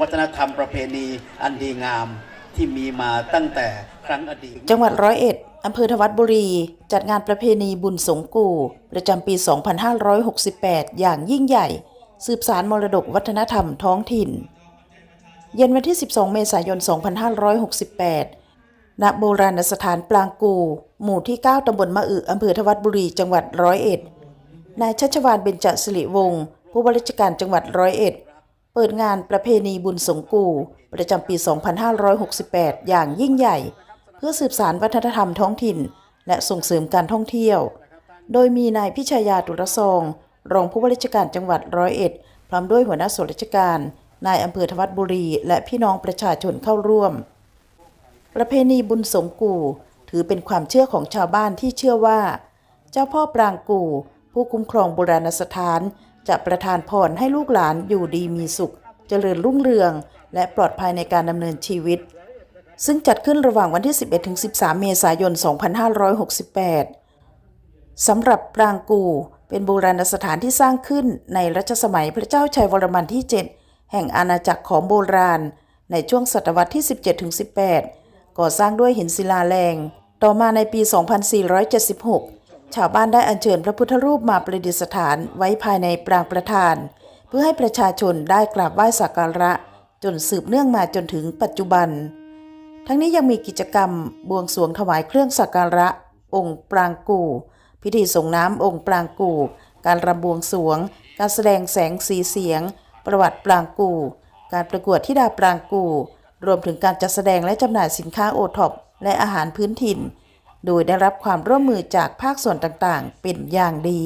วัฒนธรรมประเพณีอันดีงามที่มีมาตั้งแต่ครั้งอดีต จังหวัดร้อยเอ็ดอำเภอธวัดบุรี จัดงานประเพณีบุญสงกู่ ประจำปี 2568 อย่างยิ่งใหญ่ สืบสารมรดกวัฒนธรรมท้องถิ่น เย็นวันที่ 12 เมษายน 2568 ณ โบราณสถานปลางกู หมู่ที่ 9 ตำบลมะอึอำเภอธวัดบุรี จังหวัดร้อยเอ็ด นายชัชวานเบญจสิริวงศ์ผู้ว่าราชการจังหวัดร้อยเอ็ด เปิดงานประเพณีบุญสงกู ประจำปี 2568 อย่างยิ่งใหญ่ เพื่อสืบสารวัฒนธรรมท้องถิ่น และส่งเสริมการท่องเที่ยว โดยมีนายพิชายาตุรซอง รองผู้ว่าราชการจังหวัดร้อยเอ็ด พร้อมด้วยหัวหน้าส่วนราชการ นายอำเภอธวัดบุรี และพี่น้องประชาชนเข้าร่วม ประเพณีบุญสงกูถือเป็นความเชื่อของชาวบ้านที่เชื่อว่า เจ้าพ่อปรางกู ผู้คุ้มครองโบราณสถาน จะประทานพรให้ลูกหลานอยู่ดีมีสุข เจริญรุ่งเรือง และปลอดภัยในการดำเนินชีวิต ซึ่งจัดขึ้นระหว่างวันที่ 11-13 เมษายน 2568 สำหรับปรางกูเป็นโบราณสถานที่สร้างขึ้นในรัชสมัยพระเจ้าชัยวรมันที่ 7 แห่งอาณาจักรของโบราณ ในช่วงศตวรรษที่ 17-18 ก่อสร้างด้วยหินศิลาแรง ต่อมาในปี 2476 ชาวบ้านได้อัญเชิญพระพุทธรูปมาประดิษฐานไว้ภายในปรางประธาน เพื่อให้ประชาชนได้กราบไหว้สักการะ จนสืบเนื่องมาจนถึงปัจจุบัน ทั้งนี้ยังมีกิจกรรมบวงสรวงถวายเครื่องสักการะ องค์ปรางกู่ พิธีส่งน้ำองค์ปรางกู่ การรำบวงสรวง การแสดงแสงสีเสียง ประวัติปรางกู่ การประกวดที่ดาปรางกู่ รวมถึงการจัดแสดงและจำหน่ายสินค้าโอท็อปและอาหารพื้นถิ่น โดยได้รับความร่วมมือจากภาคส่วนต่างๆ เป็นอย่างดี